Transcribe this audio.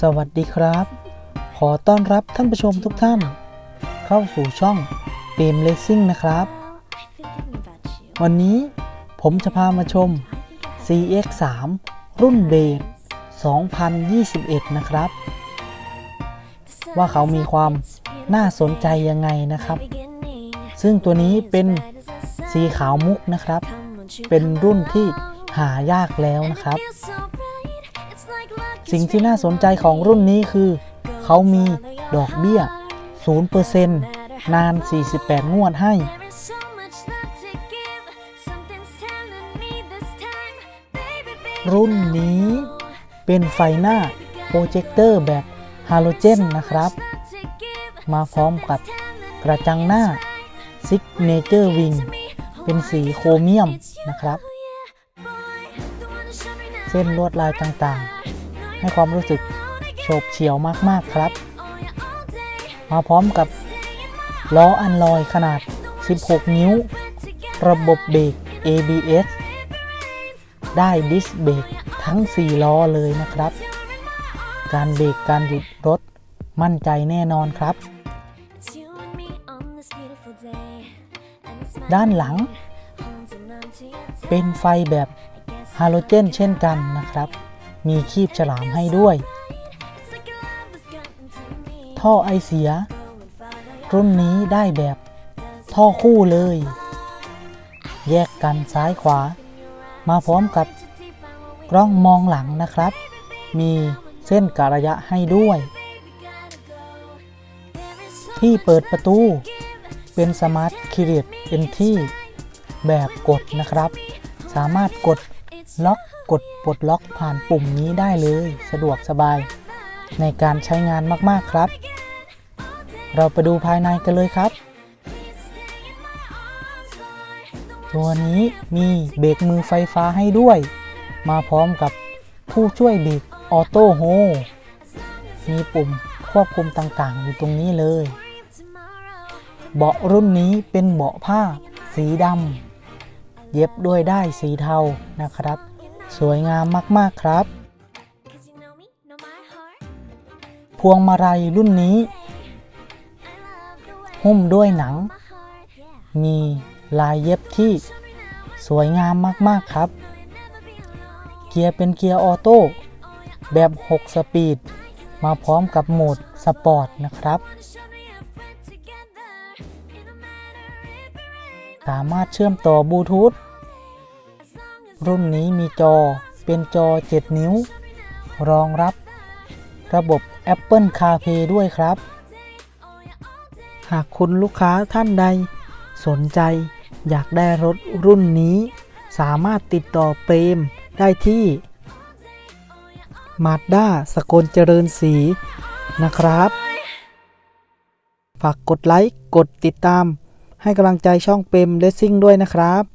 สวัสดีครับ ขอต้อนรับท่านผู้ชมทุกท่าน เข้าสู่ช่องเปมเลสซิ่งนะครับ วันนี้ผมจะพามาชม CX3 รุ่นเบส2021 นะครับ ว่าเขามีความน่าสนใจยังไงนะครับ ซึ่งตัวนี้เป็นสีขาวมุกนะครับ เป็นรุ่นที่หายากแล้วนะครับ สิ่งที่น่าสนใจของรุ่นนี้คือ เขามีดอกเบี้ย 0%นาน 48 งวดให้ รุ่นนี้เป็นไฟหน้าโปรเจคเตอร์แบบฮาโลเจนนะครับ มาพร้อมกับกระจังหน้า Signature Wing เป็นสีโครเมียมนะครับ เส้นลวดลายต่างๆ ให้ความรู้สึกโฉบเฉียวมากๆครับ มาพร้อมกับล้ออันลอยขนาด 16 นิ้ว ระบบเบรก ABS ได้ดิสเบรกทั้ง 4 ล้อเลยนะครับ การเบรกการหยุดรถมั่นใจแน่นอนครับ ด้านหลัง เป็นไฟแบบฮาโลเจนเช่นกันนะครับ มีคีบฉลามให้ด้วย ท่อไอเสีย รุ่นนี้ได้แบบท่อคู่เลย แยกกันซ้ายขวา มาพร้อมกับกล้องมองหลังนะครับ มีเส้นกะระยะให้ด้วย ที่เปิดประตู เป็นสมาร์ทคีเรตเป็นที่แบบกดนะครับ สามารถกด ล็อกกดปลดล็อกผ่านปุ่มนี้ได้เลย สะดวกสบาย ในการใช้งานมากๆครับ เราไปดูภายในกันเลยครับ ตัวนี้มีเบรกมือไฟฟ้าให้ด้วย มาพร้อมกับผู้ช่วยเบรกออโต้โฮมีปุ่มควบคุมต่างๆ อยู่ตรงนี้เลย เบาะรุ่นนี้เป็นเบาะผ้าสีดำ เย็บด้วยได้สีเทานะครับ สวยงามมากๆครับ พวงมาลัยรุ่นนี้ หุ้มด้วยหนัง มีลายเย็บที่สวยงามมากๆครับ เกียร์เป็นเกียร์ออโต้แบบ 6 สปีด มาพร้อมกับโหมดสปอร์ตนะครับ สามารถเชื่อมต่อบลูทูธ รุ่นนี้มีจอเป็นจอ 7 นิ้ว รองรับระบบ Apple CarPlay ด้วยครับ หากคุณลูกค้าท่านใด สนใจอยากได้รถรุ่นนี้ สามารถติดต่อเปรมได้ที่มาด้าสกลเจริญศรีนะครับ ฝากกดไลค์ กดติดตาม ให้กำลังใจช่องเปรมเลสซิ่งด้วยนะครับ